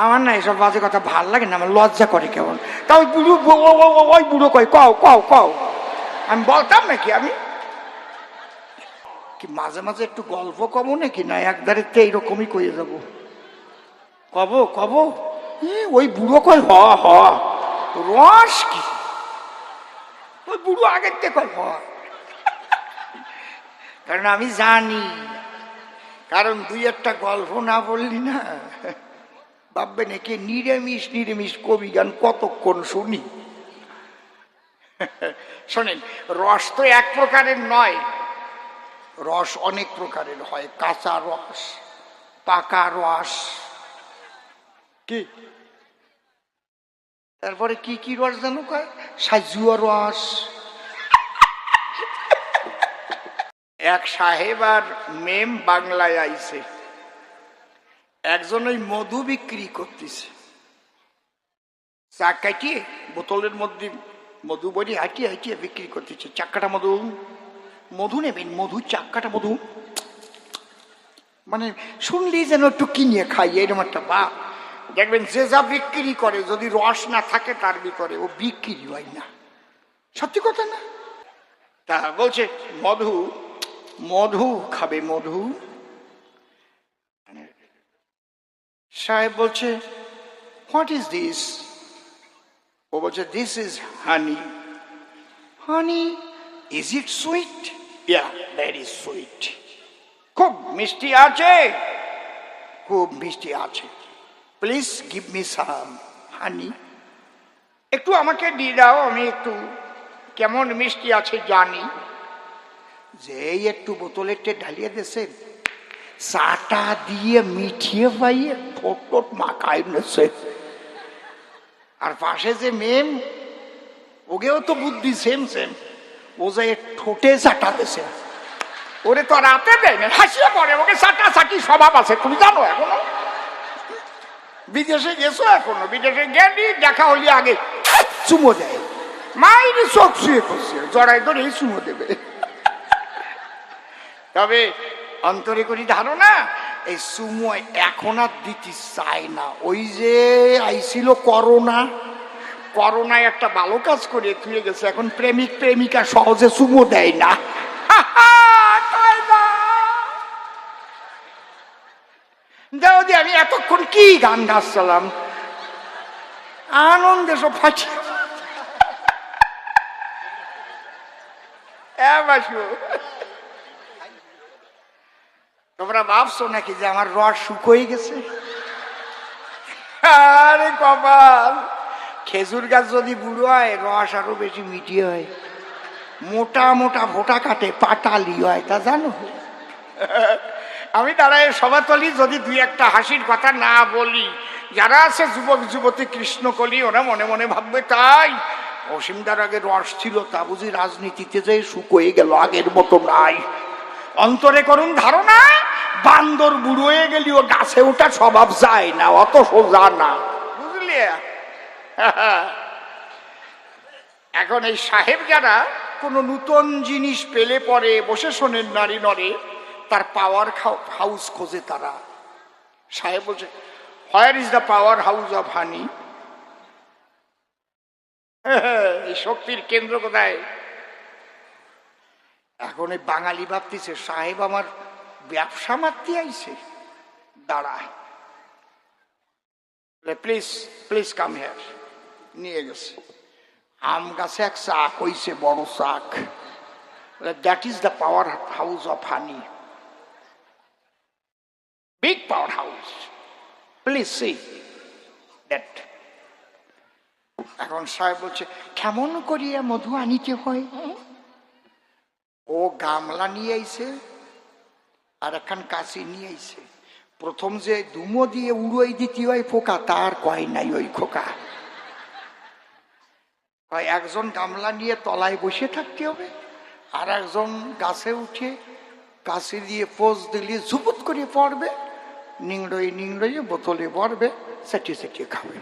আমার না এসব বাজে কথা ভালো লাগে না, আমার লজ্জা করে কেমন। তা ওই বুড়ো ওই বুড়ো কয়, কও কও কও। আমি বলতাম নাকি আমি? কি মাঝে মাঝে একটু গল্প কব নাকি? না একদারে তো এইরকমই কয়ে যাব। কব কব? ওই বুড়ো কয়, হ হ। রস কি? ওই বুড়ো আগের থেকে কয়, হ। কারণ আমি জানি। কারণ দুই একটা গল্প না বললি না। ভাববে নাকি নিরামিষ নিরামিষ কবি গান কতক্ষণ শুনি? শোনেন, রস তো এক প্রকারের নয়। রস অনেক প্রকারের হয়, কাঁচা রস, পাকা রস। কি? তারপরে কি কি রস জানো সাজুয়া রস। এক সাহেব আর মেম বাংলায় আইছে। একজন ওই মধু বিক্রি করতেছে। চা কাটিয়ে বোতলের মধ্যে মধু বড়ি হাঁটিয়ে হাঁটিয়ে বিক্রি করতেছে। চাক্কাটা মধু মধু নেবেন মধু, চাক্কাটা মধু। মানে শুনলেই যেন একটু কিনে খাই এরকম একটা বা দেখবেন যে যা বিক্রি করে, যদি রস না থাকে তার বিকরে ও বিক্রি হয় না। সত্যি কথা না? তা বলছে, মধু মধু খাবে, মধু। সাহেব বলছে হোয়াট ইজ দিস ও বলছে this is honey honey is it sweet yeah very sweet খুব মিষ্টি আছে। খুব মিষ্টি আছে। Please give me some honey একটু আমাকে দিয়ে দাও আমি একটু কেমন মিষ্টি আছে জানি। যেই একটু বোতলেরটে ঢালিয়ে দিয়েছে চাটা দিয়ে মিঠিয়ে পাইয়ে ঠোঁট মাখায় নেছে আর পাশে যে মেম ওগেও তো বুদ্ধি সেম সেম ও যে ঠোঁটে চাটা দেছে ওরে তো রাতে দেয় না হাসিয়ে পড়ে ওকে চাটা চাটি স্বভাব আছে তুমি জানো এখনও বিদেশে গেছো এখনও বিদেশে গেলি দেখা হলি আগে চুমো দেয় মায়ের চোখ শুয়ে করছে জড়াই ধরে চুমো দেবে তবে অন্তরে করি ধারণা এই সুমো এখন আর দিতে চায় না। ওই যে আইছিল করোনা, করোনায় একটা ভালো কাজ করে থুয়ে গেছে। এখন প্রেমিক, প্রেমিকা সহজে সুমো দেয় না। দাও আমি এতক্ষণ কি গান গাচ্ছিলাম? আনন্দে সব ফাটি। এ বাসু। তোমরা ভাবছ নাকি যে আমার রস শুকোই গেছে? আরে কপাল, খেজুর গাছ যদি বুড়ো হয়, রস আরও বেশি মিটি হয়। মোটা মোটা ভোটা কাটে, পাটালি হয়, তা জানো? আমি দাঁড়ায় সভাতলি যদি দুই একটা হাসির কথা না বলি। যারা আছে যুবক যুবতী কৃষ্ণকলি, ওরা মনে মনে ভাববে, তাই অসীমদার আগে রস ছিল, তা বুঝি রাজনীতিতে যে শুকোয়ে গেল, আগের মতো নাই। অন্তরে করুন ধারণা। বান্দর বুড়ো হয়ে গেলেও গাছে ওঠা স্বভাব যায় না, অত সোজা না। বুঝলি? এখন এই সাহেব যারা কোনো নূতন জিনিস পেলে পরে বসে শোনেন নারী নরে তার পাওয়ার হাউস খোঁজে তারা। সাহেব বলছে where is the power house of honey এই শক্তির কেন্দ্র কোথায়? এখন এই বাঙালি ভাবতেছে, সাহেব আমার ব্যবসা মারতে আইছে। দাঁড়া প্লিজ প্লিজ কাম হেয়ার নিয়ে গেছে। আম গাছে এক চাক হইছে, বড় চাক that is the power house of honey big power house please see that এখন সাহেব বলছে, কেমন করিয়া মধু আনিতে হয়? ও গামলা নিয়ে আইছে। আর একখান কাশি নিয়ে প্রথম যে ধুমো দিয়ে উড়োই দিতে হয় পোকা তার কয় নাই ওই খোকা। একজন গামলা নিয়ে তলায় বসে থাকতে হবে, আর একজন গাছে উঠে কাশি দিয়ে পোজ দিলে, ঝুপুত করে পড়বে নিংড়ই নিংড়ই বোতলে পড়বে সেটিয়ে সেটিয়ে খাবে।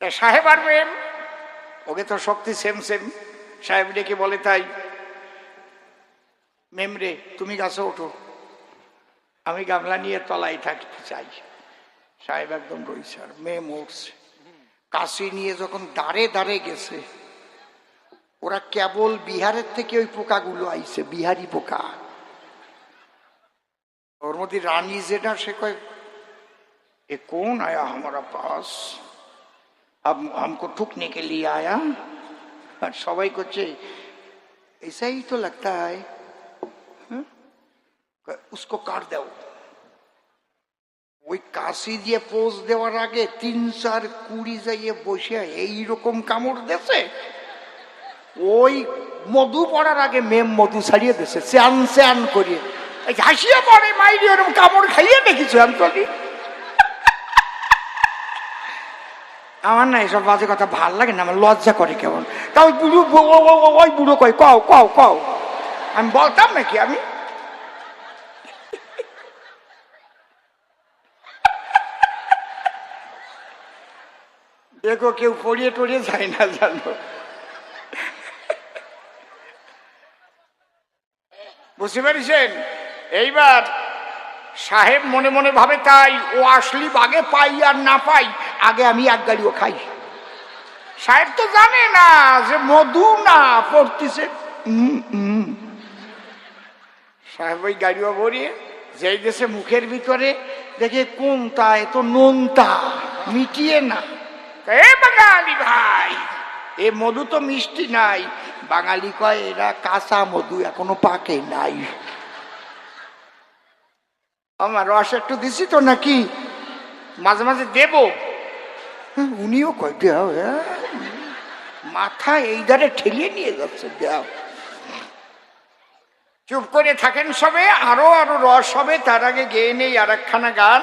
তা সাহেব আর মেম ওকে তো শক্তি সেম সেম সাহেব ডেকে বলে, তাই। মেমরে, তুমি গাছে ওঠো। আমি গামলা নিয়ে তলায় থাকতে চাই সাহেব একদম রয়েছে আর মেয়ে মরছে কাশি নিয়ে যখন দাঁড়ে দাঁড়ে গেছে ওরা কেবল বিহারের থেকে ওই পোকাগুলো আইছে বিহারি পোকা ওর মধ্যে রানী যেটা সে কয় ये कौन आया हमारा पास अब हमको ठुकने के लिए आया और सबाई করছে ऐसा ही तो लगता है हाँ? उसको काट दो ওই কাশি দিয়ে পোজ দেওয়ার আগে তিন চার কুড়ি যাইয়ে বসে এইরকম কামড় দেছে ওই মধু পড়ার আগে মেম মধু ছাড়িয়ে দিছে স্যান স্যান করিয়ে এই হাসিয়ে পড়ে মাইরি ওরকম কামড় খাইয়ে দেখিছো অন্তরি আমার না এসব বাজে কথা ভাল লাগে না আমার লজ্জা করে কেমন তা ওই বুড়ো ও- ও- ও- ওই বুড়ো কয় কও কও কও আমি বলতাম নাকি আমি দেখো কেউ পড়িয়ে টড়িয়ে যায় না, জানো? বুঝতে পেরেছেন? এইবার সাহেব মনে মনে ভাবে তাই, ও আসলি বাগে পাই আর না পাই, আগে আমি এক গাড়িও খাই। সাহেব তো জানে না যে মধু না পড়তেছে। সাহেব ওই গাড়িও ভরিয়ে যেই দেশে মুখের ভিতরে দেখে কোনটা এত নোনতা, মিটিয়ে না। এ বাঙালি ভাই এ মধু তো মিষ্টি নাই। বাঙালি কয় এরা কাঁচা মধু এখনও পাকে নাই। আমার রস একটু দিছি তো নাকি? মাঝে মাঝে দেব। হ্যাঁ, উনিও কয় দেও। মাথা এই ধারে ঠেলিয়ে নিয়ে যাচ্ছে দেও। চুপ করে থাকেন সবে আরও আরও রস হবে তার আগে গেয়ে নেই আর একখানা গান।